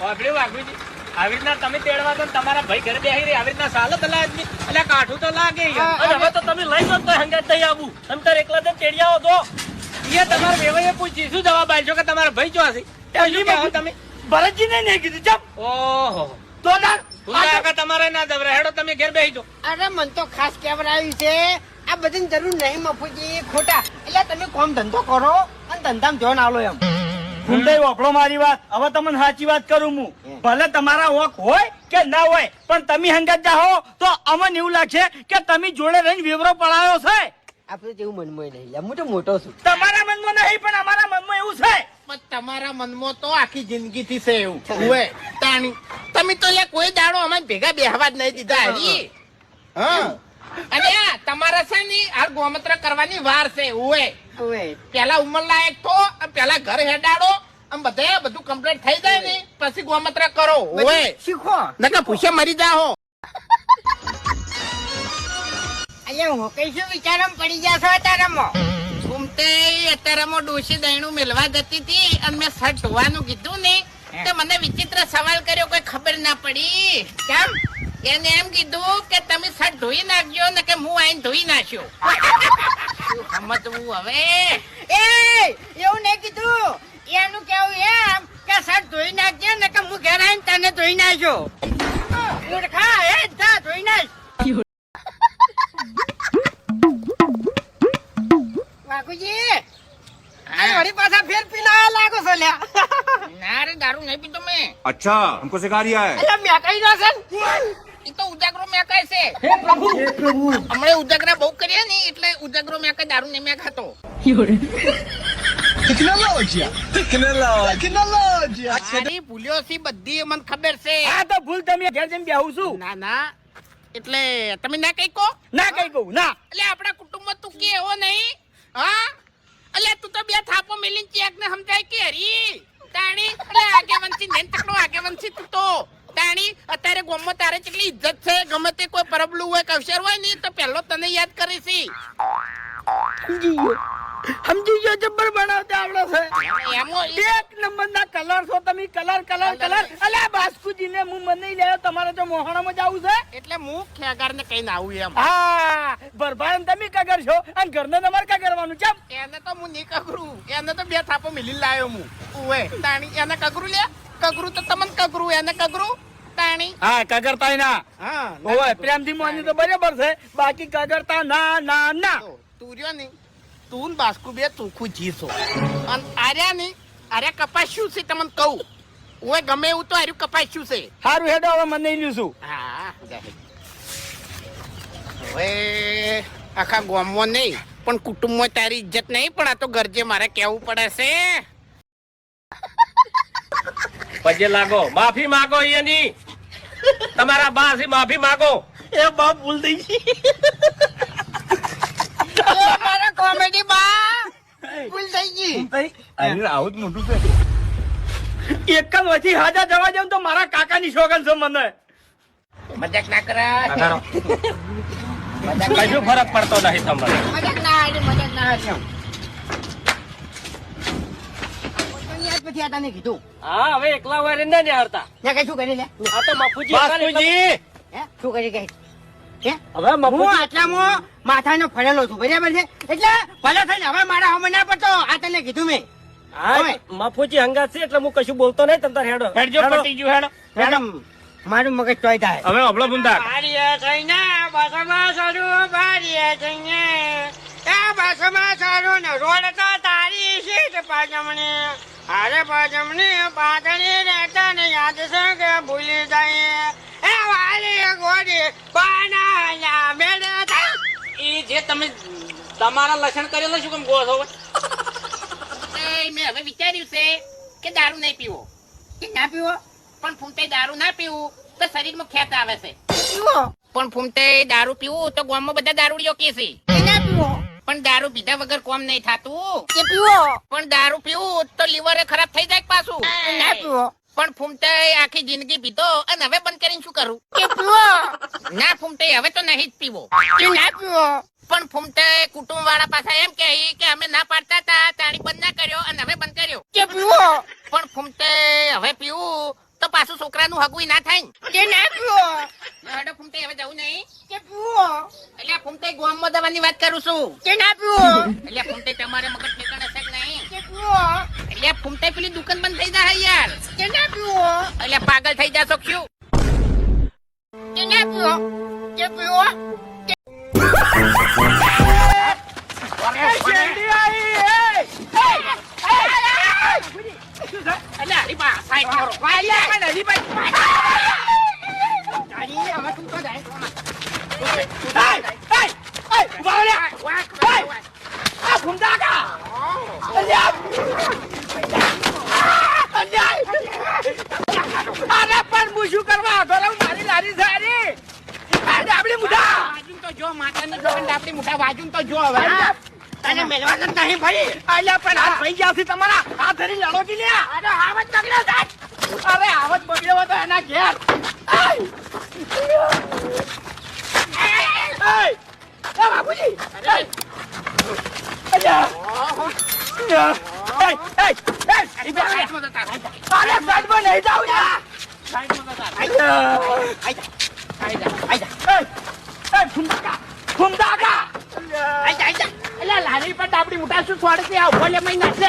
વાપર્યું વાઘુજી આવી રીતના તમે તેડવા તો તમારા ભાઈ ઘરે બેસી રહી આવી રીતના સાલો તો લાગે એટલે કાઠું તો લાગે હવે તો તમે લઈ જાઓ તો હંગાત નહીં આવું તમે તાર એકલા જઈને તેડી આવો તો. એ તમારા વેવાઈએ પૂછી શું જવાબ આલશો કે તમારા ભાઈ ચો હશે? તમે? ભરતજી ને નહીં કીધું ચમ. ઓહો. તો તાર હું તો આખા તમારે ના દબરા હેડો તમે ઘેર બેસી જાઓ. અરે મન તો ખાસ કહેવડાવ્યું છે આ બધી જરૂર નહીં મફુજી ખોટા. એટલે તમે કોમ ધંધો કરો અને ધંધામાં જોન આવો એમ. ગુંડાઈ વાપરો મારી વાત. હવે તમને સાચી વાત કરું હું. ભલે તમારા વોક હોય કે ના હોય પણ તમે હંગત જાઓ તો અમને એવું લાગશે કે તમે જોડે રહીને વિવરો પડાયો છે. આપણે જેવું મનમાં નહીં. હું તો મોટો છું. તમારા મનમાં નહીં પણ અમારા મનમાં એવું છે. પણ તમારા મનમાં તો આખી જિંદગી થી છે એવું. હોય તાણી તમે તો લે કોઈ દાડો અમે ભેગા બેહવા જ નહીં દીધા હજી. હા. અને આ તમારા છે ને આ ગોમત્ર કરવાની વાર છે ઉવે. હવે પેલા ઉંમર લાયક તો પેલા ઘર હેડાડો આમ બધે બધું કમ્પ્લીટ થઈ જાય ને પછી ગોમત્ર કરો. શીખો. નકા પૂછે મરી જાઓ અહીંયા હું કઈ શું વિચારમાં પડી છો તારામાં ઘૂમતે અત્યારેમાં ડોસી દહીણું મેળવા જતી હતી અને મેં શર્ટ ધોવાનું કીધું ને તો મને વિચિત્ર સવાલ કર્યો કોઈ ખબર ના પડી. કેમ? એને એમ કીધું કે તમે શર્ટ ધોઈ નાખજો ને કે હું આઈને ધોઈ નાખ્યો. સમજવું હવે? એ એવું નહીં કીધું. એનું કેવું એમ કે શર્ટ ધોઈ નાખજે ને કે હું ઘેર આઈને તને ધોઈ નાખજો મૂર્ખા એ જા ધોઈ નાખ. વાઘુજી વળી પાછા ફેર પીલા લાગો છો લ્યા. ના રે દારૂ નહીં પીતો મેં. અચ્છા હમકો સિખા રહ્યા હે મેં કઈ ના સર એ તો ઉજાગરો મેકાય છે. હમણે ઉજાગરા બહુ કર્યા ને એટલે ઉજાગરો મેકાય દારૂ નહીં મેકાતો તારી ભૂલ્યો છે બધી મને ખબર છે. આ તો ભૂલ તમે ઘેર જઈને બેહું છું. ના ના. એટલે તમે ના કઈ કહો? ના કઈ કહું ના. એટલે આપણા કુટુંબમાં તું કે એવો નહીં? હા? એટલે તું તો બે થાપો મેલીને ચેક ને સમજાય કે હરી. તાણી એટલે આગેવંશી નેન તકડો આગેવંશી તું તો. તાણી અત્યારે ગોમમાં તારે કેટલી ઇજ્જત છે? ગમે તે કોઈ પરબલું હોય કવશર હોય ને તો પહેલો તને યાદ કરે છે સમજી ગયો. સમજી ગયો જબ્બર બનાવતા આવડે છે. એમો એક નંબર ના કલર છો તમે કલર કલર કલર. અલે બાસ્કુજી ને હું મને લેયો તમારે તો મોહણામાં જાવું છે. એટલે હું ખેગાર ને કઈ આવું એમ. હા ભરભાન તમે કગર છો અને ઘરને તમારે કગરવાનું છે એને તો હું નહીં કગરું. એને તો બે થાપો મિલી લાયો હું. ઉવે તાણી એને કગરું લે. કગરું તો તમને કગરું એને કગરું? તાણી? હા કગરતા ના. હા ઓય પ્રેમથી મોની તો બરાબર છે બાકી કગરતા ના ના ના. તો તું રહ્યો નહીં. તું બાસ્કુ બે ચોખ્ખું જીસો અને આર્યા નહીં. આર્યા કપાસ્યું છે તમને કહું. ઓય ગમે એવું તો આર્યું કપાસ્યું છે. સારું હેડો હવે મને લઈ છું. હા. હવે આખા ગામમાં નહીં પણ કુટુંબમાં તારી ઇજ્જત નહીં પણ આ તો ગરજે મારે કેવું પડે છે. પજે લાગો. માફી માગો એની તમારા બા છે માફી માગો. એ બા ભૂલ થઈ ગઈ. મારા કોમેડી બા. ભૂલ થઈ ગઈ. આવું જ મોટું છે. એક જ વચ્ચે હાજા જવા જાઉં તો મારા કાકાની શોગન છે મને. મજાક ના કરાય. કશું ફરક પડતો નહીં તમારે. મજાક ના મજાક ના હારી પછી આ તને કીધું. હા હવે એકલા હોય ને ને હરતા ને કઈ શું કરી લે? આ તો મફુજી બાસ્કુજી હે? શું કરી કઈ હવે હું આટલામાં માથાનો ફરેલો છું બરાબર છે? એટલે ભલે થઈને હવે મારા હમ ના પડતો આ તને કીધું મેં. મફુજી હંગાત છે એટલે હું કશું બોલતો નહીં તમ તાર હેડો. હેડજો પટી ગયું હેડો. મેડમ મારું મગજ ચોય થાય. હવે અબળો બુંદા બારીએ થઈને બસમાં સરું બારીએ થઈને એ બસમાં સરું ને રોડ તો તારી સીટ પાજમણી હારે પાજમણી પાતળી રહેતા ને યાદ છે કે ભૂલી જાય એ વાલી ગોડી પાના મેળે એ જે તમે તમારા લક્ષણ કરેલો શું કેમ ગો છો એ મેં હવે વિચાર્યું છે કે દારૂ નહીં પીવો. ના પીવો? પણ ફૂમતે દારૂ ના પીવું તો શરીરમાં ખેત આવે છે. પણ ફૂમતે દારૂ પીવું તો ગામમાં બધા દારૂડીઓ કે છે. પણ દારૂ પીધા વગર કોમ નહીં થતું. એ પીવો. પણ દારૂ પીવું તો લીવર ખરાબ થઈ જાય પાછું. ના પીવો. પણ ફૂમતે આખી જિંદગી પીધો અને હવે બંધ કરીને શું કરું? એ પીવો. ના ફૂમતે હવે તો નહીં જ પીવો. ના પીવો. પણ ફૂમતે કુટુંબ વાળા પાછા એમ કે કે અમે ના પાડતા હતા તાણી બંધ ના કર્યો અને હવે બંધ કર્યો. કે પીવો. પણ ફૂમતે હવે પીવું તો પાછું છોકરાનું હગું ના થાય કે ના પીવો હેડો ફૂમતે હવે જવું નહીં. કે પીવો એટલે ફૂમતે ગોમમાં દવાની વાત કરું છું. કે ના પીવો એટલે ફૂમતે તમારે મગજ ઠેકાણે છે કે નહીં? કે પીવો એટલે ફૂમતે પેલી દુકાન બંધ થઈ જાય યાર. કે ના પીવો એટલે પાગલ થઈ જાશો ક્યુ? કે ના પીવો કે પીવો શેરડી આઈ, એ! એટલે હરીબા સાઈડ કરો વાલ્યા પણ હરીભાઈ. તારી હવે શું આગળ આવું? મારી લારી છે હારી. આ ડાબડી મુઢા. વાજુન તો જો માતાની દુકાન ડાબડી મોટા વાજુન તો જો હવે તને મેળવાનો નહીં ભાઈ. અલ્યા પણ હાથ ભાઈ ગયા તમારા. હાથ ધરી લડો કે લ્યા. અરે હાવત બગડ્યો સાહેબ અરે આવત બગડ્યો તો એના ઘેર. બાપુજી! અલ્યા! અલ્યા! અરે રહો. અરે સાઈડમાં નહીં જાઉં સાઈડમાં મહિના છે.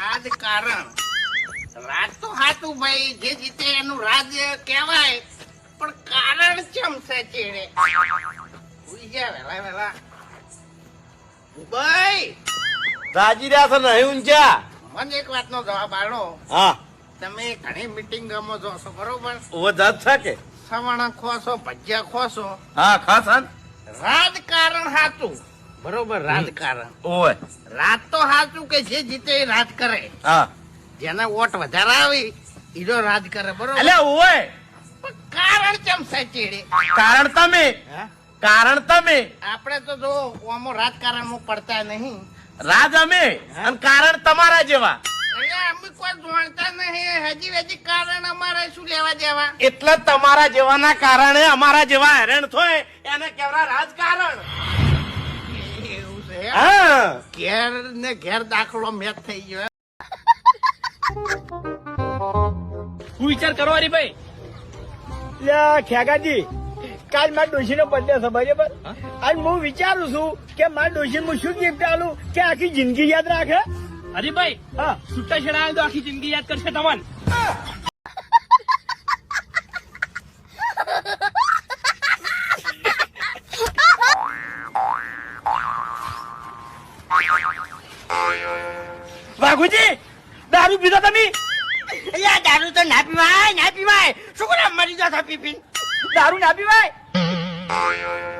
રાજકારણ રાજ તો હાચું ભાઈ જે જીતે એનું રાજ કહેવાય. પણ કારણ ચમ છે ચેડે? ઉઈ જા વેલા વેલા. ભાઈ રાજી રહ્યા છો નહીં ઊંચા મને એક વાતનો જવાબ આલો. હા. તમે ઘણી મીટિંગ જો છો બરોબર? ઓ જાત છે કે? સવાણા ખોસો ભજીયા ખોસો હા ખાસ રાજકારણ હાચું. બરોબર રાજકારણ ઓય. રાજ તો સાચું કે જે જીતે એ રાજ કરે. હા. જેને વોટ વધારે આવી ઈજો રાજ કરે બરોબર? એટલે ઓય. કારણ કેમ છે કારણ તમે. કારણ તમે. આપણે તો જો આમાં રાજકારણમાં પડતા નહીં. રાજ અમે. અને કારણ તમારા જેવા. અમે કોઈ જાણતા નહીં. હજી હજી કારણ અમારે શું લેવા દેવા? એટલે તમારા જેવાના કારણે અમારા જેવા હેરાન થાય. એને કેવડા રાજકારણ. છે હા? ઘેર ને ઘેર દાખલો મેચ થઈ ગયો હું વિચાર કરો હરીભાઈ લ્યા, ખેગાજી કાલ મારા ડોશી નો બર્થડે છે બરાબર? અને હું વિચારું છું કે મારા ડોશી હું શું ગિફ્ટ આલું કે આખી જિંદગી યાદ રાખે? હરીભાઈ હા. છૂટા છેડા તો આખી જિંદગી યાદ કરશે તમને. મરી જતો પી પી દારૂ ના પીવાય?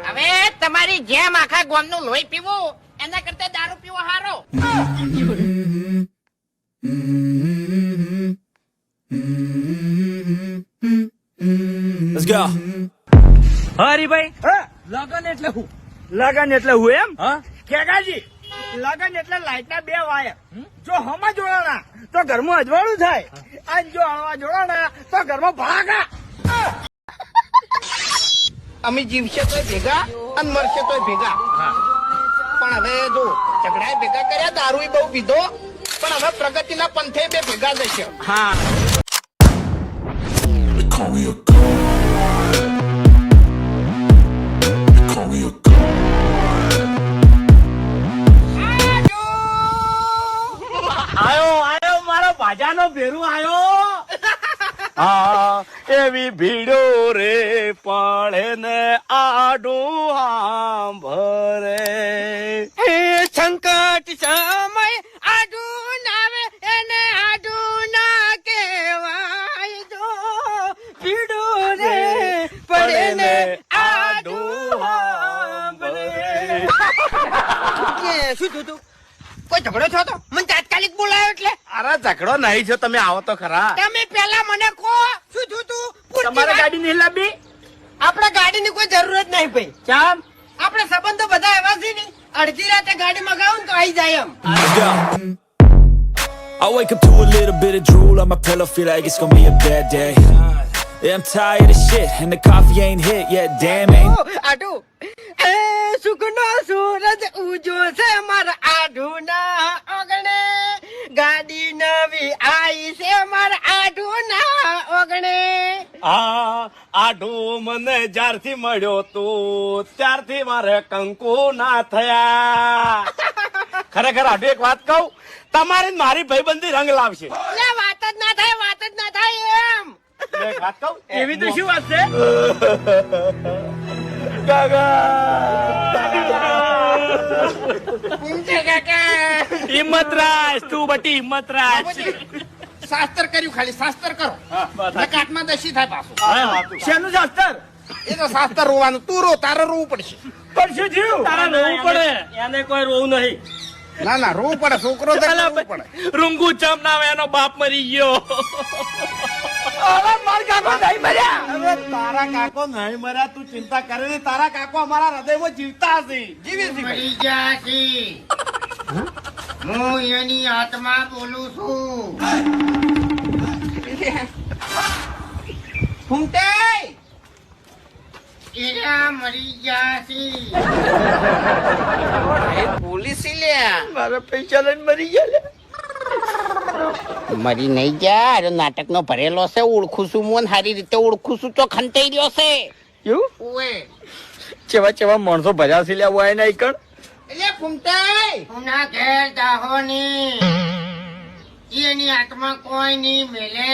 હવે તમારી જેમ આખા ગોમનું લોહી પીવું એના કરતા દારૂ પીવો હારો. Let's go. હા હરીભાઈ? લગન એટલે હું? લગન એટલે હું એમ? હા? ખેગાજી લગન એટલે લાઈટ ના બે વાયર. જો હમા જોડાણા તો ઘરમાં અજવાળું થાય. અને જો હવા જોડાણા તો ઘરમાં ભડાકા અમે જીવશે તો ભેગા અને મરશે તોય ભેગા. પણ હવે જો ઝઘડા ભેગા કર્યા દારૂ બહુ પીધો પણ હવે પ્રગતિના પંથે બે ભેગા જશે હા. આયો આયો મારો ભાજાનો ભેરું આયો. હા. એવી ભીડો રે પડે ને આડું સાંભળે હે સંકટ સમય આડું નાવે એને આડું ના કહેવાય જો. ભીડો રે પડે ને આડું સાંભળે. શું થયું તું? કોઈ ઝઘડો થયો તો? મને તાત્કાલિક બોલાયો એટલે. અરે ઝઘડો નહીં છો તમે આવો તો ખરા. તમે પેલા મને કહો શું થયું તું પૂરતી તમારે વાત. ગાડી નહીં લાવી આપણે ગાડીની કોઈ જરૂરત નહીં ભાઈ ચામ આપણે સંબંધો બધા એવા છે ને અડધી રાતે ગાડી મગાવું તો આવી જાય એમ I wake up to a little bit of drool on my pillow, feel like it's gonna be a bad day. Yeah, I'm tired of shit, and the coffee ain't hit yet, damn ain't. આડુ એ સુખનો સૂરજ ઉજો છે આઢું મને જ્યારથી મળ્યો તું ત્યારથી મારે કંકુ ના થયા. ખરેખર આઢું એક વાત કહું તમારી મારી ભાઈબંધી રંગ લાવશે. વાત જ ના થાય વાત જ ના થાય એમ. વાત કહું એવી તો શું વાત છે? કાકા. હિંમત રાજ તું બટી હિંમત રાખ શાસ્ત્ર કર્યું ખાલી શાસ્ત્ર કરો. કાટમાં દશી થાય પાછું. શેનું શાસ્ત્ર? એ તો શાસ્ત્ર રોવાનું. તું રો તારે રોવું પડશે. પણ શું થયું તારા રોવું પડે. એને કોઈ રોવું નહીં. ના ના રોવું પડે. છોકરો તો રોવું પડે. રૂંગુ ચમ ના એનો બાપ મરી ગયો. અરે માર કાકો નહીં મર્યા. હવે તારા કાકો નહીં મર્યા. તું ચિંતા કરે ને તારા કાકો અમારા હૃદયમાં જીવતા હશે. જીવી છે. મરી જાશી હું એની આત્મા બોલું છું. ફૂંટે! એરા મરી જાશી પોલીસ લ્યા. મારા પૈસા લઈને મરી ગયા મરી નહીં ગયા અરે નાટક નો ભરેલો છે ઓળખું છું મોન સારી રીતે ઓળખું છું તો ખંતાઈ રહ્યો છે. એવું? ઓએ ચેવા ચેવા માણસો ભર્યા છે લ્યા હોય ને કણ? ફૂમતાઈ હું ના ઘેર જાહો ની એની હાથમાં કોઈ ની મેલે